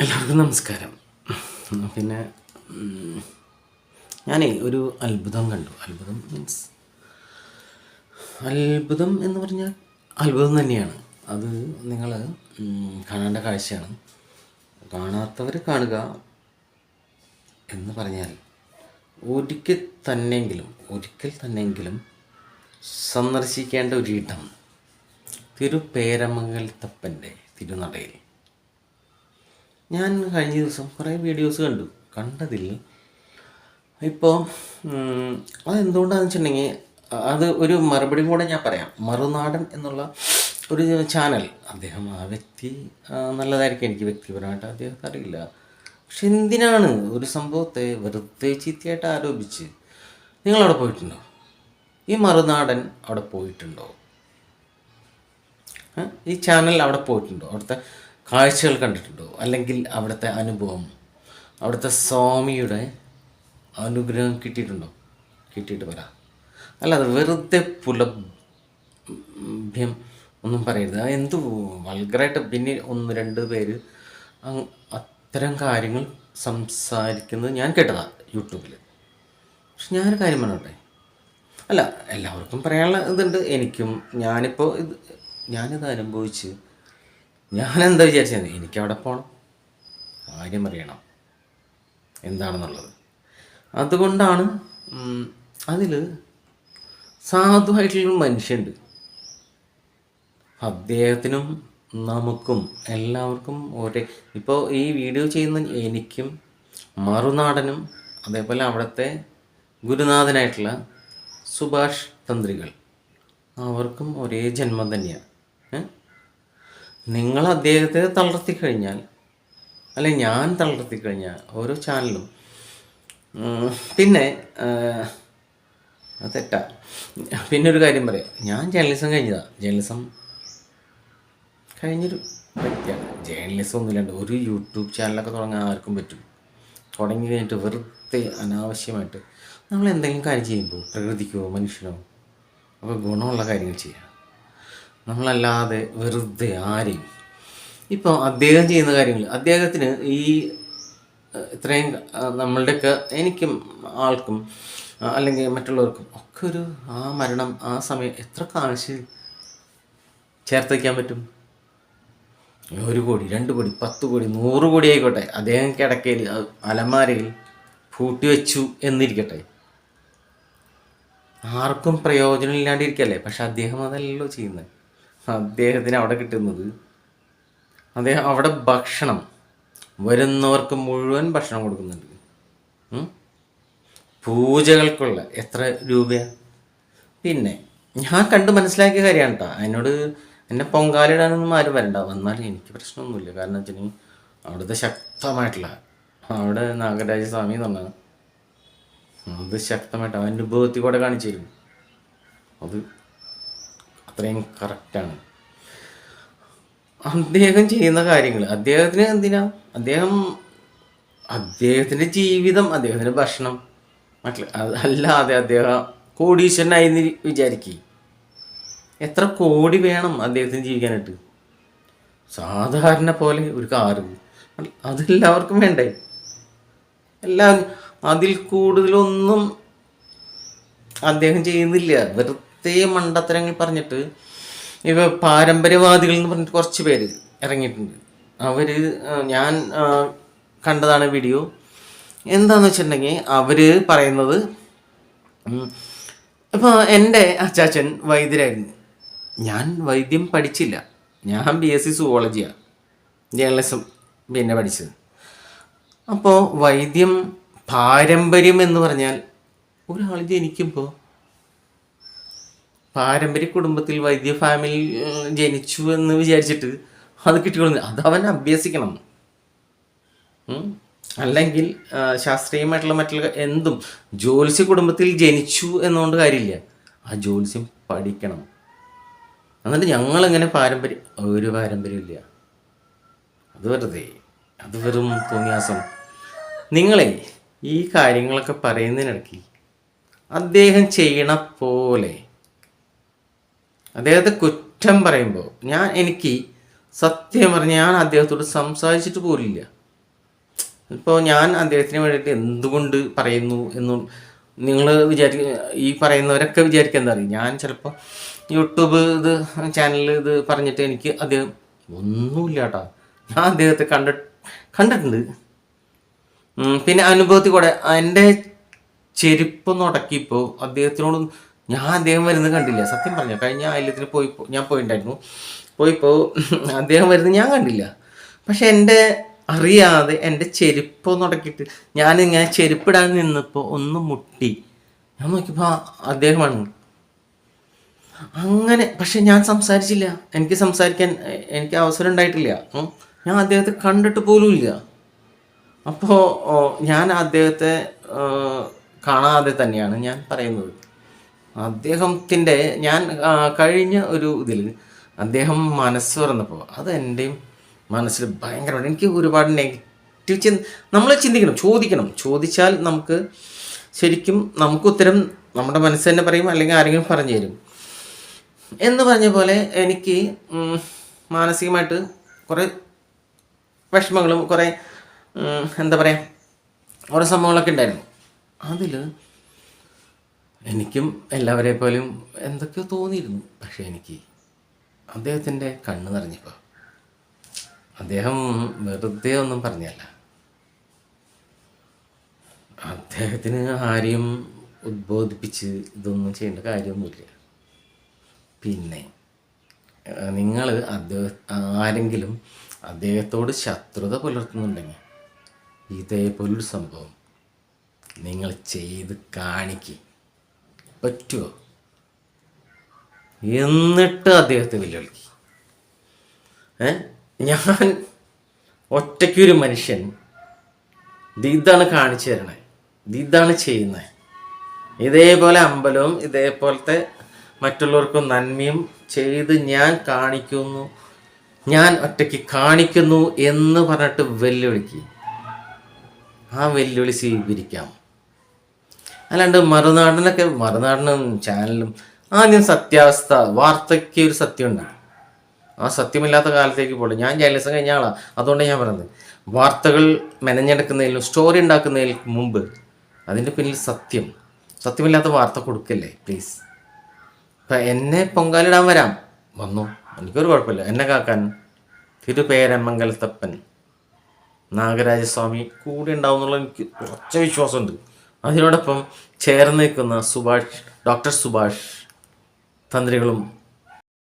എല്ലാവർക്കും നമസ്കാരം. പിന്നെ ഞാനേ ഒരു അത്ഭുതം കണ്ടു. അത്ഭുതം മീൻസ് അത്ഭുതം എന്ന് പറഞ്ഞാൽ അത്ഭുതം തന്നെയാണ്. അത് നിങ്ങൾ കാണേണ്ട കാഴ്ചയാണ്. കാണാത്തവർ കാണുക എന്ന് പറഞ്ഞാൽ ഒരിക്കൽ തന്നെങ്കിലും ഒരിക്കൽ തന്നെങ്കിലും സന്ദർശിക്കേണ്ട ഒരിടം. തിരുപേരമംഗലത്തപ്പന്റെ തിരുനടയിൽ. ഞാൻ കഴിഞ്ഞ ദിവസം കുറേ വീഡിയോസ് കണ്ടു. കണ്ടതിൽ ഇപ്പോൾ അതെന്തുകൊണ്ടാണെന്ന് വെച്ചിട്ടുണ്ടെങ്കിൽ അത് ഒരു മറുപടിയും കൂടെ ഞാൻ പറയാം. മറുനാടൻ എന്നുള്ള ഒരു ചാനൽ അദ്ദേഹം ആ വ്യക്തി നല്ലതായിരിക്കും എനിക്ക് വ്യക്തിപരമായിട്ട് അദ്ദേഹത്തെ അറിയില്ല. പക്ഷെ എന്തിനാണ് ഒരു സംഭവത്തെ വെറുതെ ചീത്തയായിട്ട് ആരോപിച്ച് നിങ്ങളവിടെ പോയിട്ടുണ്ടോ? ഈ മറുനാടൻ അവിടെ പോയിട്ടുണ്ടോ? ഈ ചാനൽ അവിടെ പോയിട്ടുണ്ടോ? അവിടുത്തെ കാഴ്ചകൾ കണ്ടിട്ടുണ്ടോ? അല്ലെങ്കിൽ അവിടുത്തെ അനുഭവം അവിടുത്തെ സ്വാമിയുടെ അനുഗ്രഹം കിട്ടിയിട്ടുണ്ടോ? കിട്ടിയിട്ട് പറ അല്ലാതെ വെറുതെ പുലഭ്യം ഒന്നും പറയരുത്. എന്ത് വൾഗറായിട്ട് പിന്നെ ഒന്ന് രണ്ട് പേര് അത്തരം കാര്യങ്ങൾ സംസാരിക്കുന്നത് ഞാൻ കേട്ടതാ യൂട്യൂബിൽ. പക്ഷെ ഞാനൊരു കാര്യം പറഞ്ഞോട്ടെ? അല്ല എല്ലാവർക്കും പറയാനുള്ള ഇതുണ്ട്. എനിക്കും ഞാനിപ്പോൾ ഇത് ഞാനിത് അനുഭവിച്ച് ഞാനെന്താ വിചാരിച്ചത്? എനിക്കവിടെ പോകണം കാര്യം അറിയണം. എന്താണെന്നുള്ളത്. അതുകൊണ്ടാണ് അതിൽ സാധുവായിട്ടുള്ള മനുഷ്യണ്ട് അദ്ദേഹത്തിനും നമുക്കും എല്ലാവർക്കും ഒരേ ഇപ്പോൾ ഈ വീഡിയോ ചെയ്യുന്ന എനിക്കും മറുനാടനും അതേപോലെ അവിടുത്തെ ഗുരുനാഥനായിട്ടുള്ള സുഭാഷ് തന്ത്രികൾ. അവർക്കും ഒരേ ജന്മം തന്നെയാണ്? നിങ്ങൾ അദ്ദേഹത്തെ തളർത്തി കഴിഞ്ഞാൽ അല്ലെ ഞാൻ തളർത്തി കഴിഞ്ഞാൽ ഓരോ ചാനലും. പിന്നെ തെറ്റാ. പിന്നെ ഒരു കാര്യം പറയാം. ഞാൻ ജേർണലിസം കഴിഞ്ഞതാണ് ജേർണലിസം കഴിഞ്ഞൊരു വ്യക്തിയാണ് ജേർണലിസം ഒന്നുമില്ലാണ്ട് ഒരു യൂട്യൂബ് ചാനലൊക്കെ തുടങ്ങാൻ ആർക്കും പറ്റും. തുടങ്ങി കഴിഞ്ഞിട്ട് വെറുതെ അനാവശ്യമായിട്ട് നമ്മൾ എന്തെങ്കിലും കാര്യം ചെയ്യുമ്പോൾ പ്രകൃതിക്കോ മനുഷ്യനോ അപ്പോൾ ഗുണമുള്ള കാര്യങ്ങൾ ചെയ്യുക നമ്മളല്ലാതെ വെറുതെ ആരെയും ഇപ്പോൾ അദ്ദേഹം ചെയ്യുന്ന കാര്യങ്ങൾ അദ്ദേഹത്തിന് ഈ ഇത്രയും നമ്മളുടെയൊക്കെ എനിക്കും ആൾക്കും അല്ലെങ്കിൽ മറ്റുള്ളവർക്കും ഒക്കെ ഒരു ആ മരണം ആ സമയം എത്ര കാശ് ചേർത്ത് വയ്ക്കാൻ പറ്റും? ഒരു കോടി രണ്ട് കോടി പത്ത് കോടി നൂറ് കോടി ആയിക്കോട്ടെ. അദ്ദേഹം കിടക്കയിൽ അലമാരയിൽ പൂട്ടി വെച്ചു എന്നിരിക്കട്ടെ. ആർക്കും പ്രയോജനം ഇല്ലാണ്ടിരിക്കല്ലേ പക്ഷെ അദ്ദേഹം അതല്ലല്ലോ ചെയ്യുന്നത്. അദ്ദേഹത്തിന് അവിടെ കിട്ടുന്നത്. അദ്ദേഹം അവിടെ ഭക്ഷണം വരുന്നവർക്ക് മുഴുവൻ ഭക്ഷണം കൊടുക്കുന്നുണ്ട്. പൂജകൾക്കുള്ള എത്ര രൂപയാണ് പിന്നെ ഞാൻ കണ്ട് മനസ്സിലാക്കിയ കാര്യമാണ് കേട്ടോ അതിനോട് എന്നെ പൊങ്കാലിടാനൊന്നും ആരും വരണ്ട. വന്നാൽ എനിക്ക് പ്രശ്നമൊന്നുമില്ല. കാരണം വെച്ചിട്ടുണ്ടെങ്കിൽ അവിടുത്തെ ശക്തമായിട്ടുള്ള അവിടെ നാഗരാജസ്വാമി എന്ന് പറഞ്ഞാൽ അത് ശക്തമായിട്ട് അനുഭവത്തിൽ കൂടെ കാണിച്ചു തരും അത് അത്രയും കറക്റ്റാണ് അദ്ദേഹം ചെയ്യുന്ന കാര്യങ്ങൾ അദ്ദേഹത്തിന് എന്തിനാ? അദ്ദേഹം അദ്ദേഹത്തിന്റെ ജീവിതം അദ്ദേഹത്തിന്റെ ഭക്ഷണം മറ്റുള്ള അല്ലാതെ അദ്ദേഹം കോടീശ്വരനായി വിചാരിക്കുക എത്ര കോടി വേണം അദ്ദേഹത്തിന് ജീവിക്കാനായിട്ട്? സാധാരണ പോലെ ഒരു കാറ് അതെല്ലാവർക്കും വേണ്ടേ? എല്ലാ അതിൽ കൂടുതലൊന്നും അദ്ദേഹം ചെയ്യുന്നില്ല. വെറുതെ മണ്ടത്തരങ്ങൾ പറഞ്ഞിട്ട് ഇവ പാരമ്പര്യവാദികൾ എന്ന് പറഞ്ഞിട്ട് കുറച്ച് പേര് ഇറങ്ങിയിട്ടുണ്ട്. അവർ ഞാൻ കണ്ടതാണ് വീഡിയോ. എന്താന്ന് വെച്ചിട്ടുണ്ടെങ്കിൽ അവർ പറയുന്നത് ഇപ്പോൾ എന്റെ അച്ചാച്ചൻ വൈദ്യരായിരുന്നു. ഞാൻ വൈദ്യം പഠിച്ചില്ല. ഞാൻ ബി എസ് സി സുവോളജിയാണ് ജേർണലിസം പിന്നെ പഠിച്ചത്. അപ്പോൾ വൈദ്യം പാരമ്പര്യം എന്ന് പറഞ്ഞാൽ ഒരാൾ ജനിക്കുമ്പോൾ പാരമ്പര്യ കുടുംബത്തിൽ വൈദ്യ ഫാമിലി ജനിച്ചു എന്ന് വിചാരിച്ചിട്ട് അത് കിട്ടിക്കൊള്ളുന്നു അത് അവൻ അഭ്യസിക്കണം. അല്ലെങ്കിൽ ശാസ്ത്രീയമായിട്ടുള്ള മറ്റുള്ള എന്തും. ജ്യോത്സ്യ കുടുംബത്തിൽ ജനിച്ചു എന്നുകൊണ്ട് കാര്യമില്ല. ആ ജ്യോത്സ്യം പഠിക്കണം. എന്നിട്ട് ഞങ്ങളെങ്ങനെ പാരമ്പര്യം ഒരു പാരമ്പര്യമില്ല അത് വെറുതെ. അത് വെറും തോന്നിയാസം. നിങ്ങളെ ഈ കാര്യങ്ങളൊക്കെ പറയുന്നതിനിടയ്ക്ക് അദ്ദേഹം ചെയ്യണ പോലെ അദ്ദേഹത്തെ കുറ്റം പറയുമ്പോൾ ഞാൻ എനിക്ക് സത്യം പറഞ്ഞ് ഞാൻ അദ്ദേഹത്തോട് സംസാരിച്ചിട്ട് പോലില്ല. ഇപ്പോൾ ഞാൻ അദ്ദേഹത്തിന് വേണ്ടിയിട്ട് എന്തുകൊണ്ട് പറയുന്നു എന്നും നിങ്ങൾ വിചാരിക്ക ഈ പറയുന്നവരൊക്കെ വിചാരിക്കുക എന്താ അറിയും? ഞാൻ ചിലപ്പോൾ യൂട്യൂബ് ഇത് ചാനൽ ഇത് പറഞ്ഞിട്ട് എനിക്ക് അദ്ദേഹം ഒന്നുമില്ല കേട്ടോ ഞാൻ അദ്ദേഹത്തെ കണ്ട കണ്ടിട്ടുണ്ട്. പിന്നെ അനുഭവത്തിൽ കൂടെ എന്റെ ചെരുപ്പ് ഉടക്കിയപ്പോൾ അദ്ദേഹത്തിനോട് ഞാൻ അദ്ദേഹം വരുന്നത് കണ്ടില്ല. സത്യം പറഞ്ഞു കഴിഞ്ഞ ആയില്യത്തിന് പോയി ഞാൻ പോയിണ്ടായിരുന്നു. പോയിപ്പോൾ അദ്ദേഹം വരുന്നത് ഞാൻ കണ്ടില്ല. പക്ഷെ എന്റെ അറിയാതെ എന്റെ ചെരുപ്പ് ഉടക്കിയിട്ട് ഞാനിങ്ങനെ ചെരുപ്പിടാൻ നിന്നപ്പോൾ ഒന്ന് മുട്ടി. ഞാൻ നോക്കിയപ്പോൾ അദ്ദേഹമാണ്. അങ്ങനെ പക്ഷെ ഞാൻ സംസാരിച്ചില്ല. എനിക്ക് സംസാരിക്കാൻ എനിക്ക് അവസരം ഉണ്ടായിട്ടില്ല. ഞാൻ അദ്ദേഹത്തെ കണ്ടിട്ട് പോലും ഇല്ല. അപ്പോൾ ഞാൻ അദ്ദേഹത്തെ കാണാതെ തന്നെയാണ് ഞാൻ പറയുന്നത്. അദ്ദേഹത്തിന്റെ ഞാൻ കഴിഞ്ഞ ഒരു ഇതിൽ അദ്ദേഹം മനസ്സ് തുറന്നപ്പോൾ അത് എന്റെയും മനസ്സിൽ ഭയങ്കരമായിട്ട് എനിക്ക് ഒരുപാട് നെഗറ്റീവ് ചിന്ത നമ്മൾ ചിന്തിക്കണം ചോദിക്കണം. ചോദിച്ചാൽ നമുക്ക് ശരിക്കും നമുക്ക് ഉത്തരം നമ്മുടെ മനസ്സ് തന്നെ പറയും അല്ലെങ്കിൽ ആരെങ്കിലും പറഞ്ഞു തരും. എന്ന് പറഞ്ഞ പോലെ എനിക്ക് മാനസികമായിട്ട് കുറേ വിഷമങ്ങളും കുറേ എന്താ പറയുക കുറേ സംഭവങ്ങളൊക്കെ ഉണ്ടായിരുന്നു. അതിൽ എനിക്കും എല്ലാവരെ പോലും എന്തൊക്കെയോ തോന്നിയിരുന്നു. പക്ഷേ എനിക്ക് അദ്ദേഹത്തിന്റെ കണ്ണ് നിറഞ്ഞപ്പോൾ. അദ്ദേഹം വെറുതെ ഒന്നും പറഞ്ഞല്ല. അദ്ദേഹത്തിന് ആരെയും ഉദ്ബോധിപ്പിച്ച് ഇതൊന്നും ചെയ്യേണ്ട കാര്യമൊന്നുമില്ല. പിന്നെ നിങ്ങൾ അദ്ദേഹം ആരെങ്കിലും അദ്ദേഹത്തോട് ശത്രുത പുലർത്തുന്നുണ്ടെങ്കിൽ ഇതേപോലൊരു സംഭവം നിങ്ങൾ ചെയ്ത് കാണിക്ക്. പറ്റുമോ എന്നിട്ട് അദ്ദേഹത്തെ വെല്ലുവിളിക്കി. ഏ? ഞാൻ ഒറ്റയ്ക്കൊരു മനുഷ്യൻ. ദീദാണ് കാണിച്ചു തരണേ. ദീദാണ് ചെയ്യുന്നത് ഇതേപോലെ അമ്പലവും ഇതേപോലത്തെ മറ്റുള്ളവർക്കും നന്മയും ചെയ്ത് ഞാൻ കാണിക്കുന്നു. ഞാൻ ഒറ്റയ്ക്ക് കാണിക്കുന്നു എന്ന് പറഞ്ഞിട്ട് വെല്ലുവിളിക്കി. ആ വെല്ലുവിളി സ്വീകരിക്കാം. അല്ലാണ്ട് മറുനാടനൊക്കെ മറുനാടനും ചാനലും ആദ്യം സത്യാവസ്ഥ വാർത്തയ്ക്ക് ഒരു സത്യമുണ്ടാണ് ആ സത്യമില്ലാത്ത കാലത്തേക്ക് പോകണം ഞാൻ ജേർണലിസം കഴിഞ്ഞ ആളാണ് അതുകൊണ്ടാണ് ഞാൻ പറയുന്നത് വാർത്തകൾ മെനഞ്ഞെടുക്കുന്നതിലും സ്റ്റോറി ഉണ്ടാക്കുന്നതിൽ മുമ്പ് അതിന്റെ പിന്നിൽ സത്യം. സത്യമില്ലാത്ത വാർത്ത കൊടുക്കല്ലേ പ്ലീസ് ഇപ്പം എന്നെ പൊങ്കാലിടാൻ വരാം. വന്നു. എനിക്കൊരു കുഴപ്പമില്ല. എന്നെ കാക്കാൻ തിരുപേരമംഗലത്തപ്പൻ നാഗരാജസ്വാമി കൂടെ ഉണ്ടാവും എന്നുള്ള എനിക്ക് ഉറച്ച വിശ്വാസമുണ്ട്. അതിനോടൊപ്പം ചേർന്ന് നിൽക്കുന്ന സുഭാഷ് ഡോക്ടർ സുഭാഷ് തന്ത്രികളും